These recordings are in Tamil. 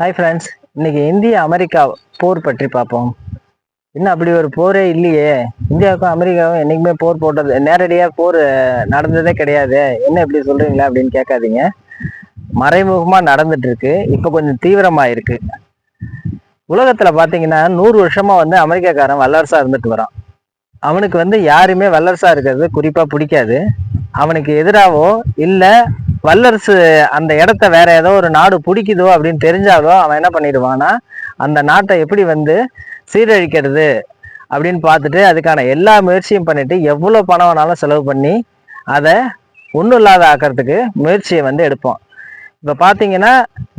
ஹாய் ஃப்ரெண்ட்ஸ் இன்னைக்கு இந்தியா அமெரிக்கா போர் பற்றி பார்ப்போம். இன்னும் அப்படி ஒரு போரே இல்லையே. இந்தியாவுக்கும் அமெரிக்காவும் என்றைக்குமே போர் போட்டது நேரடியாக போர் நடந்ததே கிடையாது. என்ன இப்படி சொல்கிறீங்களா அப்படின்னு கேட்காதீங்க. மறைமுகமாக நடந்துட்டுருக்கு. இப்போ கொஞ்சம் தீவிரமாக இருக்குது உலகத்தில் பார்த்தீங்கன்னா நூறு வருஷமாக வந்து அமெரிக்காக்காரன் வல்லரசாக இருந்துட்டு வரான். அவனுக்கு வந்து யாருமே வல்லரசாக இருக்கிறது குறிப்பாக பிடிக்காது. அவனுக்கு எதிராகவோ இல்லை வல்லரசு அந்த இடத்த வேற ஏதோ ஒரு நாடு பிடிக்குதோ அப்படின்னு தெரிஞ்சாலோ அவன் என்ன பண்ணிடுவான்னா அந்த நாட்டை எப்படி வந்து சீரழிக்கிறது அப்படின்னு பார்த்துட்டு அதுக்கான எல்லா முயற்சியும் பண்ணிட்டு எவ்வளோ பணம் வேணாலும் செலவு பண்ணி அதை ஒன்றும் இல்லாத ஆக்கிறதுக்கு முயற்சியை வந்து எடுப்போம் இப்போ பார்த்தீங்கன்னா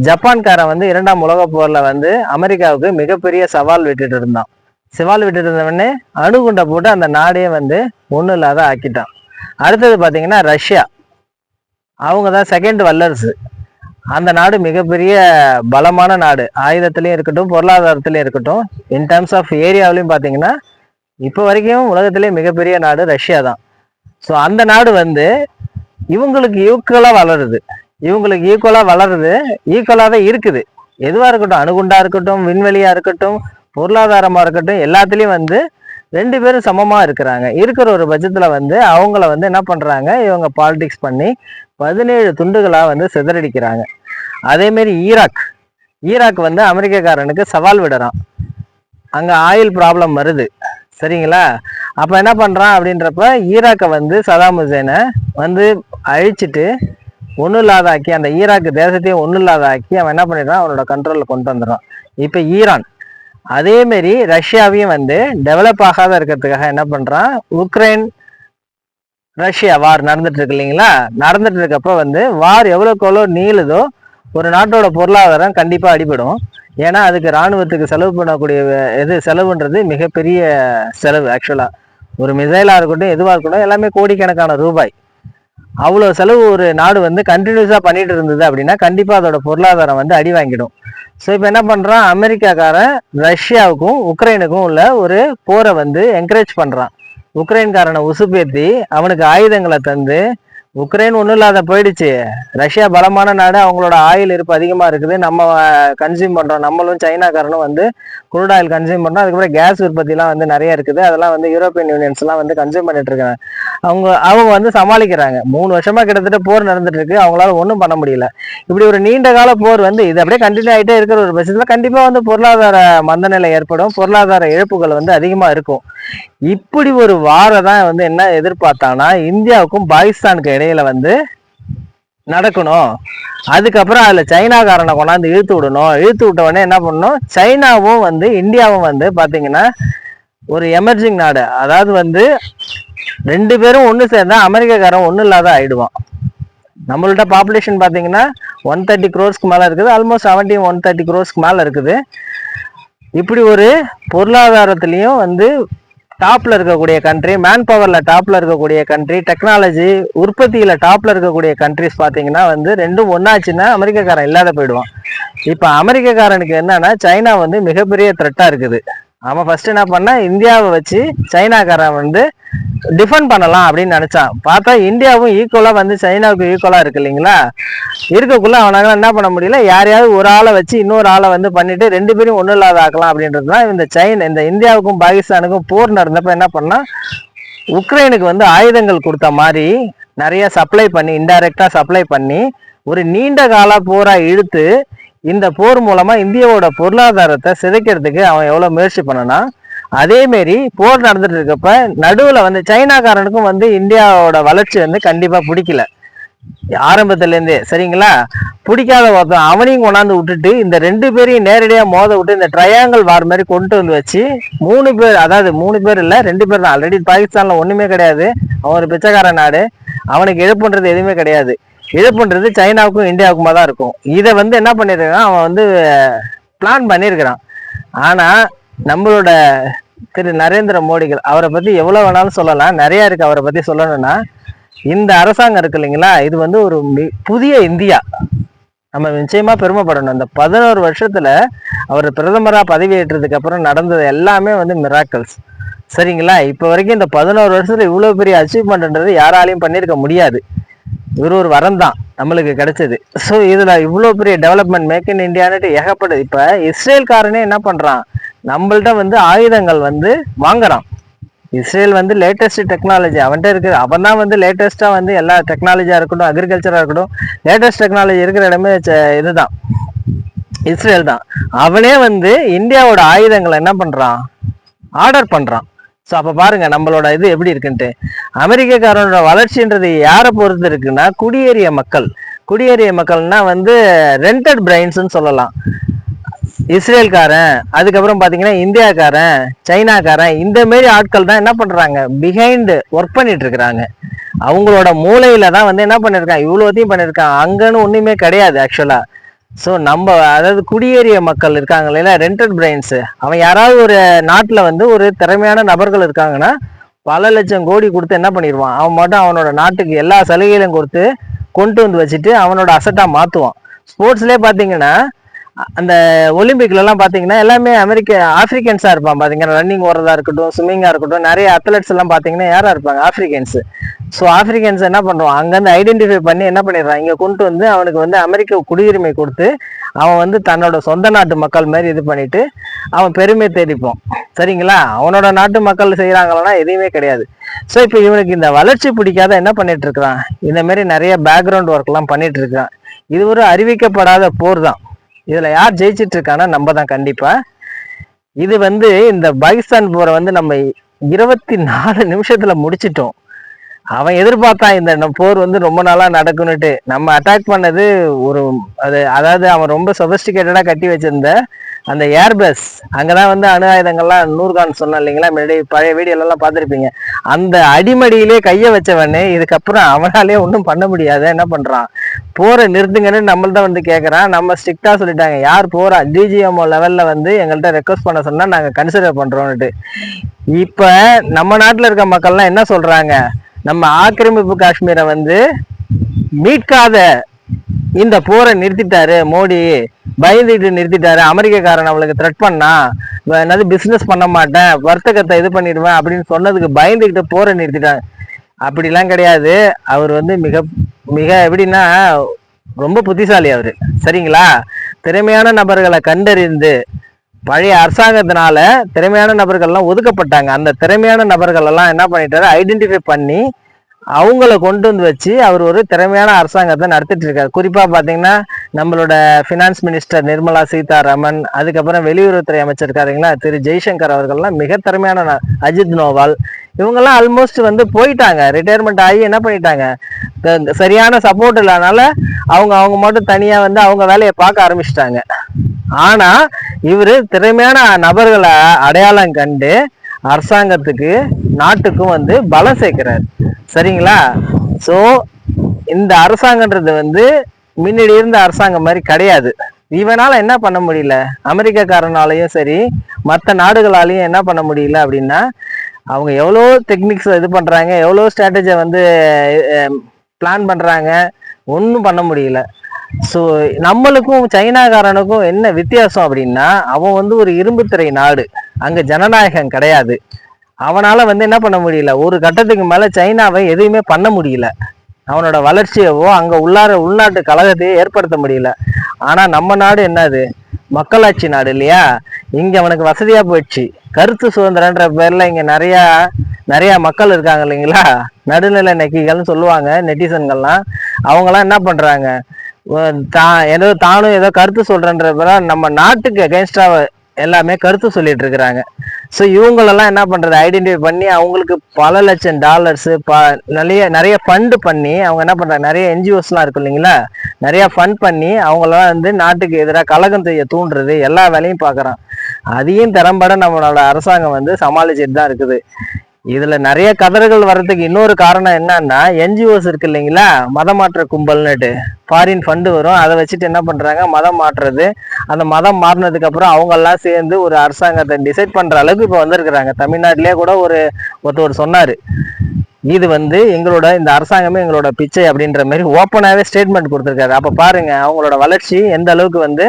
ஜப்பான்காரன் வந்து இரண்டாம் உலக போரில் வந்து அமெரிக்காவுக்கு மிகப்பெரிய சவால் விட்டுட்டு இருந்தான். சவால் விட்டுட்டு இருந்தவொடனே அணுகுண்டை போட்டு அந்த நாடே வந்து ஒன்றும் இல்லாத ஆக்கிட்டான். அடுத்தது பார்த்தீங்கன்னா ரஷ்யா. அவங்க தான் செகண்ட் வல்லரசு. அந்த நாடு மிகப்பெரிய பலமான நாடு. ஆயுதத்துலேயும் இருக்கட்டும் பொருளாதாரத்திலையும் இருக்கட்டும். இன் டேர்ம்ஸ் ஆஃப் ஏரியாவிலையும் பார்த்தீங்கன்னா இப்போ வரைக்கும் உலகத்திலே மிகப்பெரிய நாடு ரஷ்யா தான் ஸோ அந்த நாடு வந்து இவங்களுக்கு ஈக்குவலாக வளருது. இவங்களுக்கு ஈக்குவலாக வளருது ஈக்குவலாக தான் இருக்குது. எதுவாக இருக்கட்டும் அணுகுண்டாக இருக்கட்டும் விண்வெளியாக இருக்கட்டும் பொருளாதாரமாக இருக்கட்டும் எல்லாத்துலேயும் வந்து ரெண்டு பேரும் சமமாக இருக்கிறாங்க. இருக்கிற ஒரு பட்சத்தில் வந்து அவங்கள வந்து என்ன பண்ணுறாங்க இவங்க பாலிடிக்ஸ் பண்ணி பதினேழு துண்டுகளாக வந்து சிதறடிக்கிறாங்க. அதேமாரி ஈராக். ஈராக் வந்து அமெரிக்கக்காரனுக்கு சவால் விடுறான். அங்கே ஆயில் ப்ராப்ளம் வருது. சரிங்களா? அப்போ என்ன பண்ணுறான் அப்படின்றப்ப ஈராக்கை வந்து சதாம் ஹுசேனை வந்து அழிச்சிட்டு ஒன்றும் இல்லாத ஆக்கி அந்த ஈராக் தேசத்தையும் ஒன்றும் இல்லாத ஆக்கி அவன் என்ன பண்ணிடுறான்? அவனோட கண்ட்ரோலில் கொண்டு வந்துடுறான். இப்போ ஈரான். அதேமாரி ரஷ்யாவையும் வந்து டெவலப் ஆகாத இருக்கிறதுக்காக என்ன பண்ணுறான் உக்ரைன் ரஷ்யா வார் நடந்துட்டு இருக்கு இல்லைங்களா? நடந்துட்டு இருக்கப்ப வந்து வார் எவ்வளோக்கு எவ்வளோ நீளுதோ ஒரு நாட்டோட பொருளாதாரம் கண்டிப்பாக அடிபடும். ஏன்னா அதுக்கு இராணுவத்துக்கு செலவு பண்ணக்கூடிய எது செலவுன்றது மிகப்பெரிய செலவு ஆக்சுவலாக ஒரு மிசைலாக இருக்கட்டும் எதுவாக இருக்கட்டும் எல்லாமே கோடிக்கணக்கான ரூபாய். அவ்வளோ செலவு ஒரு நாடு வந்து கண்டினியூஸாக பண்ணிட்டு இருந்தது அப்படின்னா கண்டிப்பாக அதோட பொருளாதாரம் வந்து அடி வாங்கிடும். ஸோ இப்போ என்ன பண்ணுறான் அமெரிக்காக்காரன் ரஷ்யாவுக்கும் உக்ரைனுக்கும் உள்ள ஒரு போரை வந்து என்கரேஜ் பண்ணுறான் உக்ரைன்காரனை உசுப்பேத்தி அவனுக்கு ஆயுதங்களை தந்து உக்ரைன் ஒன்றும் இல்லாத போயிடுச்சு. ரஷ்யா பலமான நாடு அவங்களோட ஆயில் இருப்பு அதிகமாக இருக்குது. நம்ம கன்சியூம் பண்ணுறோம் நம்மளும் சைனாக்காரனும் வந்து குரூட் ஆயில் கன்சியூம் பண்ணுறோம் அதுக்கப்புறம் கேஸ் உற்பத்திலாம் வந்து நிறைய இருக்குது. அதெல்லாம் வந்து யூரோப்பியன் யூனியன்ஸ்லாம் வந்து கன்சியூம் பண்ணிட்டு இருக்காங்க. அவங்க அவங்க வந்து சமாளிக்கிறாங்க. மூணு வருஷமாக கிட்டத்தட்ட போர் நடந்துட்டு இருக்கு. அவங்களால ஒன்றும் பண்ண முடியல. இப்படி ஒரு நீண்ட கால போர் வந்து இது அப்படியே கண்டினியூ ஆகிட்டே இருக்கிற ஒரு பட்சத்தில் கண்டிப்பாக வந்து பொருளாதார மந்தநிலை ஏற்படும். பொருளாதார இழப்புகள் வந்து அதிகமாக இருக்கும். இப்படி ஒரு வாரை தான் வந்து என்ன எதிர்பார்த்தானா இந்தியாவுக்கும் பாகிஸ்தானுக்கு இடையில வந்து நடக்கணும். அதுக்கப்புறம் அதுல சைனாக்காரனை கொண்டாந்து இழுத்து விடணும். இழுத்து விட்ட உடனே என்ன பண்ணணும்? சைனாவும் வந்து இந்தியாவும் வந்து பாத்தீங்கன்னா ஒரு எமர்ஜிங் நாடு. அதாவது வந்து ரெண்டு பேரும் ஒன்று சேர்ந்தா அமெரிக்காக்காரன் ஒன்றும் இல்லாத ஆயிடுவான். நம்மள்ட்ட பாப்புலேஷன் பார்த்தீங்கன்னா ஒன் தேர்ட்டி க்ரோஸ்க்கு மேலே இருக்குது. ஆல்மோஸ்ட் செவன்டீன் ஒன் தேர்ட்டி க்ரோஸ்க்கு மேலே இருக்குது. இப்படி ஒரு பொருளாதாரத்துலேயும் வந்து டாப்ல இருக்கக்கூடிய கண்ட்ரி மேன் பவர்ல டாப்ல இருக்கக்கூடிய கண்ட்ரி டெக்னாலஜி உற்பத்தியில டாப்ல இருக்கக்கூடிய கண்ட்ரிஸ் பாத்தீங்கன்னா வந்து ரெண்டும் ஒன்னாச்சுன்னா அமெரிக்கக்காரன் இல்லாத போயிடுவான். இப்ப அமெரிக்கக்காரனுக்கு என்னன்னா சைனா வந்து மிகப்பெரிய த்ரெட்டா இருக்குது. அவன் ஃபர்ஸ்ட் என்ன பண்ணா இந்தியாவை வச்சு சைனாக்காரன் வந்து டிஃபெண்ட் பண்ணலாம் அப்படின்னு நினச்சான். பார்த்தா இந்தியாவும் ஈக்குவலாக வந்து சைனாவுக்கு ஈக்குவலாக இருக்கு இல்லைங்களா? இருக்கக்குள்ள அவனால என்ன பண்ண முடியல? யாரையாவது ஒரு ஆளை வச்சு இன்னொரு ஆளை வந்து பண்ணிட்டு ரெண்டு பேரும் ஒன்றும் இல்லாத ஆக்கலாம் அப்படின்றது தான் இந்த சைன் இந்த இந்தியாவுக்கும் பாகிஸ்தானுக்கும் போர் நடந்தப்ப என்ன பண்ணால் உக்ரைனுக்கு வந்து ஆயுதங்கள் கொடுத்த மாதிரி நிறைய சப்ளை பண்ணி இன்டைரக்டாக சப்ளை பண்ணி ஒரு நீண்ட கால போராக இழுத்து இந்த போர் மூலமாக இந்தியாவோட பொருளாதாரத்தை சிதைக்கிறதுக்கு அவன் எவ்வளோ முயற்சி பண்ணனா அதே மாரி போர் நடந்துட்டு இருக்கப்ப நடுவுல வந்து சைனாக்காரனுக்கும் வந்து இந்தியாவோட வளர்ச்சி வந்து கண்டிப்பா பிடிக்கல. ஆரம்பத்துல இருந்தே சரிங்களா? பிடிக்காத ஒருத்தன் அவனையும் கொண்டாந்து விட்டுட்டு இந்த ரெண்டு பேரையும் நேரடியா மோத விட்டு இந்த ட்ரையாங்கிள் வார் மாதிரி கொண்டு வந்து வச்சு மூணு பேர் அதாவது மூணு பேர் இல்ல ரெண்டு பேர் தான். ஆல்ரெடி பாகிஸ்தான்ல ஒண்ணுமே கிடையாது. அவன் ஒரு பிச்சைக்கார நாடு. அவனுக்கு இழப்புன்றது எதுவுமே கிடையாது. இழப்புன்றது சைனாவுக்கும் இந்தியாவுக்குமா தான் இருக்கும். இதை வந்து என்ன பண்ணிருக்கான் அவன் வந்து பிளான் பண்ணியிருக்கிறான். ஆனா நம்மளோட திரு நரேந்திர மோடிகள் அவரை பத்தி எவ்வளவு வேணாலும் சொல்லலாம். நிறைய இருக்கு அவரை பத்தி சொல்லணும்னா. இந்த அரசாங்கம் இருக்கு இல்லைங்களா? இது வந்து ஒரு மி- புதிய இந்தியா. நம்ம நிச்சயமா பெருமைப்படணும். இந்த பதினோரு வருஷத்துல அவர் பிரதமரா பதவியேற்றதுக்கு அப்புறம் நடந்தது எல்லாமே வந்து மிராக்கல்ஸ் சரிங்களா? இப்போ வரைக்கும் இந்த பதினோரு வருஷத்துல இவ்வளவு பெரிய அச்சீவ்மெண்ட்ன்றது யாராலையும் பண்ணியிருக்க முடியாது. இவர் ஒரு வரம் தான் நம்மளுக்கு கிடைச்சது. ஸோ இதுல இவ்வளோ பெரிய டெவலப்மெண்ட் மேக் இன் இந்தியான்ட்டு ஏகப்பட்டது. இப்போ இஸ்ரேல்காரனே என்ன பண்றான்? நம்மள்ட்ட வந்து ஆயுதங்கள் வந்து வாங்குறான். இஸ்ரேல் வந்து லேட்டஸ்ட் டெக்னாலஜி அவன்கிட்ட இருக்கு அவன் தான் வந்து லேட்டஸ்ட்டாக வந்து எல்லா டெக்னாலஜியாக இருக்கட்டும் அக்ரிகல்ச்சராக இருக்கட்டும் லேட்டஸ்ட் டெக்னாலஜி இருக்கிற இடமே இதுதான். இஸ்ரேல் தான். அவனே வந்து இந்தியாவோட ஆயுதங்களை என்ன பண்றான்? ஆர்டர் பண்றான். ஸோ அப்போ பாருங்க நம்மளோட இது எப்படி இருக்குன்ட்டு. அமெரிக்கக்காரனோட வளர்ச்சின்றது யாரை பொறுத்து இருக்குன்னா குடியேறிய மக்கள். குடியேறிய மக்கள்னா வந்து ரெண்டட் பிரைன்ஸ்னு சொல்லலாம். இஸ்ரேல்காரன் அதுக்கப்புறம் பாத்தீங்கன்னா இந்தியாக்காரன் சைனாக்காரன் இந்த மாரி ஆட்கள் தான் என்ன பண்றாங்க? பிஹைண்ட் ஒர்க் பண்ணிட்டு இருக்கிறாங்க. அவங்களோட மூளையில தான் வந்து என்ன பண்ணிருக்கான் இவ்வளோத்தையும் பண்ணிருக்கான் அங்கன்னு ஒண்ணுமே கிடையாது ஆக்சுவலா ஸோ நம்ம அதாவது குடியேறிய மக்கள் இருக்காங்க இல்லையா? ரெண்டட் பிரைன்ஸ் அவன் யாராவது ஒரு நாட்டில் வந்து ஒரு திறமையான நபர்கள் இருக்காங்கன்னா பல லட்சம் கோடி கொடுத்து என்ன பண்ணிடுவான் அவன் மட்டும் அவனோட நாட்டுக்கு எல்லா சலுகைகளையும் கொடுத்து கொண்டு வந்து வச்சுட்டு அவனோட அசட்டாக மாற்றுவான் ஸ்போர்ட்ஸ்லேயே பார்த்தீங்கன்னா அந்த ஒலிம்பிக்லலாம் பார்த்தீங்கன்னா எல்லாமே அமெரிக்க ஆஃப்ரிக்கன்ஸாக இருப்பான் பார்த்தீங்கன்னா ரன்னிங் ஓடுறதா இருக்கட்டும் ஸ்விம்மிங்காக இருக்கட்டும் நிறைய அத்லெட்ஸ் எல்லாம் பார்த்தீங்கன்னா யாராக இருப்பாங்க? ஆஃப்ரிக்கன்ஸ் ஸோ ஆப்பிரிக்கன்ஸ் என்ன பண்ணுவான் அங்கேருந்து ஐடென்டிஃபை பண்ணி என்ன பண்ணிடுறான்? இங்கே கொண்டு வந்து அவனுக்கு வந்து அமெரிக்க குடியுரிமை கொடுத்து அவன் வந்து தன்னோட சொந்த நாட்டு மக்கள் மாதிரி இது பண்ணிட்டு அவன் பெருமை தேடிப்பான். சரிங்களா? அவனோட நாட்டு மக்கள் செய்கிறாங்களா எதுவுமே கிடையாது. ஸோ இப்போ இவனுக்கு இந்த வளர்ச்சி பிடிக்காத என்ன பண்ணிட்டு இருக்கிறான்? இந்த மாதிரி நிறைய பேக்ரவுண்ட் ஒர்க்லாம் பண்ணிட்டு இருக்கான் இது ஒரு அறிவிக்கப்படாத போர் தான். இதுல யார் ஜெயிச்சிட்டு இருக்கான்னா நம்ம தான் கண்டிப்பா. இது வந்து இந்த பாகிஸ்தான் போரை வந்து நம்ம இருபத்தி நாலு நிமிஷத்துல முடிச்சிட்டோம். அவன் எதிர்பார்த்தான் இந்த போர் வந்து ரொம்ப நாளா நடக்கும்னுட்டு நம்ம அட்டாக் பண்ணது ஒரு அது அதாவது அவன் ரொம்ப சொபஸ்டிகேட்டடா கட்டி வச்சிருந்த அந்த ஏர்பஸ் அங்கதான் வந்து அணு ஆயுதங்கள்லாம் நூறுகான் சொன்னேன் இல்லைங்களா? முன்னாடி பழைய வீடியோல எல்லாம் அந்த அடிமடியிலே கைய வச்சவனே இதுக்கப்புறம் அவனாலே ஒன்றும் பண்ண முடியாது. என்ன பண்றான்? போற நிறுத்துங்கன்னு நம்மள்தான் வந்து கேட்குறான் நம்ம ஸ்ட்ரிக்டா சொல்லிட்டாங்க. யார் போறா? டிஜிஎம்ஓ லெவல்ல வந்து எங்கள்கிட்ட ரெக்வஸ்ட் பண்ண சொன்னா நாங்க கன்சிடர் பண்றோம்னுட்டு. இப்ப நம்ம நாட்டுல இருக்க மக்கள்லாம் என்ன சொல்றாங்க? நம்ம ஆக்கிரமிப்பு காஷ்மீரை வந்து மீட்காத இந்த போரை நிறுத்திட்டாரு மோடி பயந்துட்டு நிறுத்திட்டாரு. அமெரிக்கக்காரன் அவளுக்கு த்ரெட் பண்ணா என்னது பிசினஸ் பண்ண மாட்டேன் வர்த்தகத்தை இது பண்ணிடுவேன் அப்படின்னு சொன்னதுக்கு பயந்துகிட்டு போரை நிறுத்திட்டாங்க. அப்படிலாம் கிடையாது. அவர் வந்து மிக மிக எப்படின்னா ரொம்ப புத்திசாலி அவரு. சரிங்களா? திறமையான நபர்களை கண்டறிந்து பழைய அரசாங்கத்தினால திறமையான நபர்கள்லாம் ஒதுக்கப்பட்டாங்க. அந்த திறமையான நபர்கள் எல்லாம் என்ன பண்ணிட்டாரு? ஐடென்டிஃபை பண்ணி அவங்கள கொண்டு வந்து வச்சு அவர் ஒரு திறமையான அரசாங்கத்தை நடத்திட்டு இருக்காரு. குறிப்பா பாத்தீங்கன்னா நம்மளோட ஃபினான்ஸ் மினிஸ்டர் நிர்மலா சீதாராமன் அதுக்கப்புறம் வெளியுறவுத்துறை அமைச்சர் இருக்காருங்களா திரு ஜெய்சங்கர் அவர்கள்லாம் மிக திறமையான ந- அஜித் நோவால். இவங்கெல்லாம் ஆல்மோஸ்ட் வந்து போயிட்டாங்க. ரிட்டையர்மெண்ட் ஆகி என்ன பண்ணிட்டாங்க? சரியான சப்போர்ட் இல்லாதனால அவங்க அவங்க மட்டும் தனியா வந்து அவங்க வேலையை பார்க்க ஆரம்பிச்சிட்டாங்க. ஆனா இவரு திறமையான நபர்களை அடையாளம் கண்டு அரசாங்கத்துக்கு நாட்டுக்கும் வந்து பலம் சேர்க்கிறார். சரிங்களா? ஸோ இந்த அரசாங்கன்றது வந்து முன்னாடி இருந்த அரசாங்கம் மாதிரி கிடையாது. இவனால என்ன பண்ண முடியல? அமெரிக்காக்காரனாலையும் சரி மற்ற நாடுகளாலையும் என்ன பண்ண முடியல அப்படின்னா அவங்க எவ்வளோ டெக்னிக்ஸ் இது பண்ணுறாங்க எவ்வளோ ஸ்ட்ராட்டஜியை வந்து பிளான் பண்ணுறாங்க ஒன்றும் பண்ண முடியல. ஸோ நம்மளுக்கும் சைனாக்காரனுக்கும் என்ன வித்தியாசம் அப்படின்னா அவன் வந்து ஒரு இரும்புத்துறை நாடு. அங்கே ஜனநாயகம் கிடையாது. அவனால் வந்து என்ன பண்ண முடியல? ஒரு கட்டத்துக்கு மேலே சைனாவை எதுவுமே பண்ண முடியல. அவனோட வளர்ச்சியவோ அங்கே உள்ளார உள்நாட்டு கழகத்தையோ ஏற்படுத்த முடியல. ஆனால் நம்ம நாடு என்னது? மக்களாட்சி நாடு இல்லையா? இங்கே அவனுக்கு வசதியாக போயிடுச்சு. கருத்து சுதந்திரன்ற பேரில் இங்கே நிறையா நிறையா மக்கள் இருக்காங்க இல்லைங்களா? நடுநிலை நெக்கிகள்னு சொல்லுவாங்க நெட்டிசன்கள்லாம். அவங்களாம் என்ன பண்ணுறாங்க தான் ஏதோ தானும் ஏதோ கருத்து சொல்கிறன்ற பேராக நம்ம நாட்டுக்கு அகேன்ஸ்டாக எல்லாமே கருத்து சொல்லிட்டு இருக்கிறாங்க ஸோ இவங்களெல்லாம் என்ன பண்றது? ஐடென்டிஃபை பண்ணி அவங்களுக்கு பல லட்சம் டாலர்ஸ் ப நிறைய நிறைய ஃபண்டு பண்ணி அவங்க என்ன பண்றாங்க? நிறைய என்ஜிஓஸ்லாம் இருக்கு இல்லைங்களா? நிறைய ஃபண்ட் பண்ணி அவங்களாம் வந்து நாட்டுக்கு எதிராக கலகம் செய்ய தூண்டுறது எல்லா வேலையும் பார்க்குறான். அதையும் திறம்பட நம்மளோட அரசாங்கம் வந்து சமாளிச்சுட்டு தான் இருக்குது. இதுல நிறைய கதறுகள் வர்றதுக்கு இன்னொரு காரணம் என்னன்னா என்ஜிஓஸ் இருக்கு இல்லைங்களா? மதம் மாற்ற கும்பல்னுட்டு. ஃபாரின் ஃபண்டு வரும். அதை வச்சுட்டு என்ன பண்றாங்க? மதம் மாற்றுறது. அந்த மதம் மாறினதுக்கு அப்புறம் அவங்க எல்லாம் சேர்ந்து ஒரு அரசாங்கத்தை டிசைட் பண்ற அளவுக்கு இப்போ வந்திருக்கிறாங்க. தமிழ்நாட்டிலே கூட ஒரு ஒருத்தவர் சொன்னாரு. இது வந்து எங்களோட இந்த அரசாங்கமே எங்களோட பிச்சை அப்படின்ற மாதிரி ஓப்பனாகவே ஸ்டேட்மெண்ட் கொடுத்துருக்காரு. அப்போ பாருங்க அவங்களோட வளர்ச்சி எந்த அளவுக்கு வந்து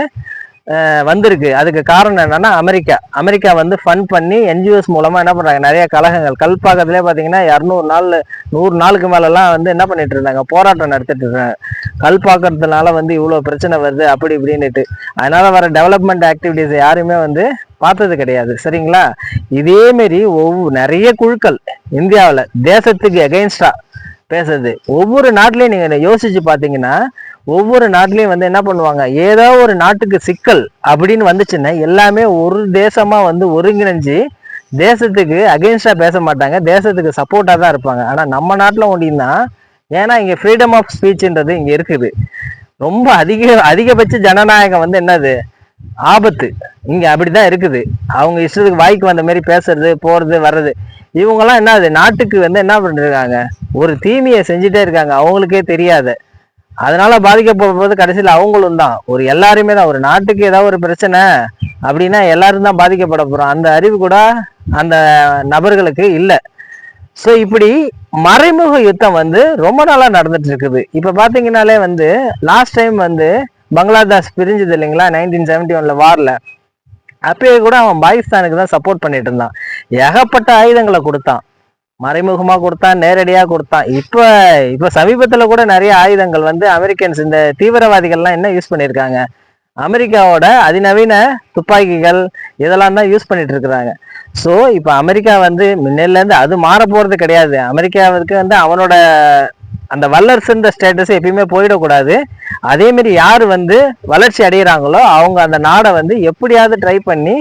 வந்திருக்கு. அதுக்கு காரணம் என்னன்னா அமெரிக்கா. அமெரிக்கா வந்து ஃபண்ட் பண்ணி என்ஜிஓஸ் மூலமா என்ன பண்றாங்க? நிறைய கழகங்கள். கல்பாக்கத்திலே பாத்தீங்கன்னா இரநூறு நாள் நூறு நாளுக்கு மேலெல்லாம் வந்து என்ன பண்ணிட்டு இருந்தாங்க? போராட்டம் நடத்திட்டு இருந்தாங்க. கல்பாக்கிறதுனால வந்து இவ்வளவு பிரச்சனை வருது அப்படி இப்படின்னுட்டு. அதனால வர டெவலப்மெண்ட் ஆக்டிவிட்டிஸ் யாருமே வந்து பார்த்தது கிடையாது. சரிங்களா? இதே மாரி ஒவ்வொரு நிறைய குழுக்கள் இந்தியாவில் தேசத்துக்கு எகெயின்ஸ்டா பேசுறது. ஒவ்வொரு நாட்டிலையும் நீங்க யோசிச்சு பார்த்தீங்கன்னா ஒவ்வொரு நாட்டிலையும் வந்து என்ன பண்ணுவாங்க? ஏதோ ஒரு நாட்டுக்கு சிக்கல் அப்படின்னு வந்துச்சுன்னா எல்லாமே ஒரு தேசமா வந்து ஒருங்கிணைஞ்சு தேசத்துக்கு அகெயின்ஸ்டா பேச மாட்டாங்க. தேசத்துக்கு சப்போர்ட்டா தான் இருப்பாங்க. ஆனா நம்ம நாட்டுல ஒண்டின்னா ஏன்னா இங்க ஃப்ரீடம் ஆஃப் ஸ்பீச்ன்றது இங்க இருக்குது. ரொம்ப அதிக அதிகபட்ச ஜனநாயகம் வந்து என்னது? ஆபத்து. இங்க அப்படிதான் இருக்குது. அவங்க இஷ்டத்துக்கு வாய்க்கு வந்த மாதிரி பேசுறது போறது வர்றது. இவங்கெல்லாம் என்னது நாட்டுக்கு வந்து என்ன பண்ணிருக்காங்க? ஒரு தீமையை செஞ்சுட்டே இருக்காங்க. அவங்களுக்கே தெரியாத. அதனால பாதிக்கப்படுறது கடைசியில் அவங்களும் தான். ஒரு எல்லாருமே தான். ஒரு நாட்டுக்கு ஏதாவது ஒரு பிரச்சனை அப்படின்னா எல்லாரும் தான் பாதிக்கப்பட போகிறோம் அந்த அறிவு கூட அந்த நபர்களுக்கு இல்லை. ஸோ இப்படி மறைமுக யுத்தம் வந்து ரொம்ப நாளாக நடந்துட்டு இருக்குது. இப்போ பார்த்தீங்கன்னாலே வந்து லாஸ்ட் டைம் வந்து பங்களாதேஷ் பிரிஞ்சது இல்லைங்களா? நைன்டீன் செவன்டி ஒன்ல வார்ல அப்பயே கூட அவன் பாகிஸ்தானுக்கு தான் சப்போர்ட் பண்ணிட்டு இருந்தான். ஏகப்பட்ட ஆயுதங்களை கொடுத்தான். மறைமுகமா கொடுத்தான் நேரடியா கொடுத்தான். இப்ப இப்ப சமீபத்துல கூட நிறைய ஆயுதங்கள் வந்து அமெரிக்கன்ஸ் இந்த தீவிரவாதிகள்லாம் என்ன யூஸ் பண்ணியிருக்காங்க அமெரிக்காவோட அதிநவீன துப்பாக்கிகள் இதெல்லாம் தான் யூஸ் பண்ணிட்டு இருக்கிறாங்க. ஸோ இப்போ அமெரிக்கா வந்து முன்னிலேருந்து அது மாற போறது கிடையாது. அமெரிக்காவுக்கு வந்து அவனோட அந்த வல்லரசுன்ற ஸ்டேட்டஸ் எப்பயுமே போயிடக்கூடாது. அதேமாரி யார் வந்து வளர்ச்சி அடைகிறாங்களோ அவங்க அந்த நாடை வந்து எப்படியாவது ட்ரை பண்ணி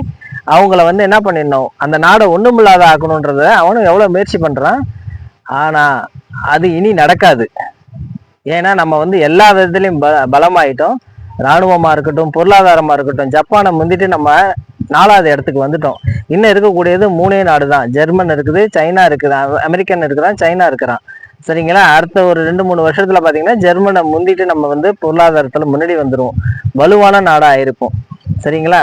அவங்கள வந்து என்ன பண்ணிடணும் அந்த நாடை ஒன்றுமில்லாத ஆக்கணுன்றத அவனும் எவ்வளோ முயற்சி பண்ணுறான் ஆனால் அது இனி நடக்காது. ஏன்னா நம்ம வந்து எல்லா விதத்துலையும் ப பலமாயிட்டோம். இராணுவமாக இருக்கட்டும் பொருளாதாரமாக இருக்கட்டும் ஜப்பானை முந்திட்டு நம்ம நாலாவது இடத்துக்கு வந்துட்டோம். இன்னும் இருக்கக்கூடியது மூணே நாடு தான் ஜெர்மன் இருக்குது சைனா இருக்குது அமெரிக்கன் இருக்கிறான் சைனா இருக்கிறான். சரிங்களா? அடுத்த ஒரு ரெண்டு மூணு வருஷத்துல பாத்தீங்கன்னா ஜெர்மனை முந்திட்டு நம்ம வந்து பொருளாதாரத்துல முன்னாடி வந்துருவோம். வலுவான நாடா ஆயிருப்போம் சரிங்களா?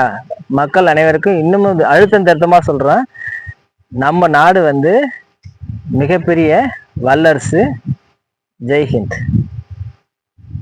மக்கள் அனைவருக்கும் இன்னமும் அழுத்தம் திருத்தமா சொல்றேன். நம்ம நாடு வந்து மிகப்பெரிய வல்லரசு. ஜெய்ஹிந்த்.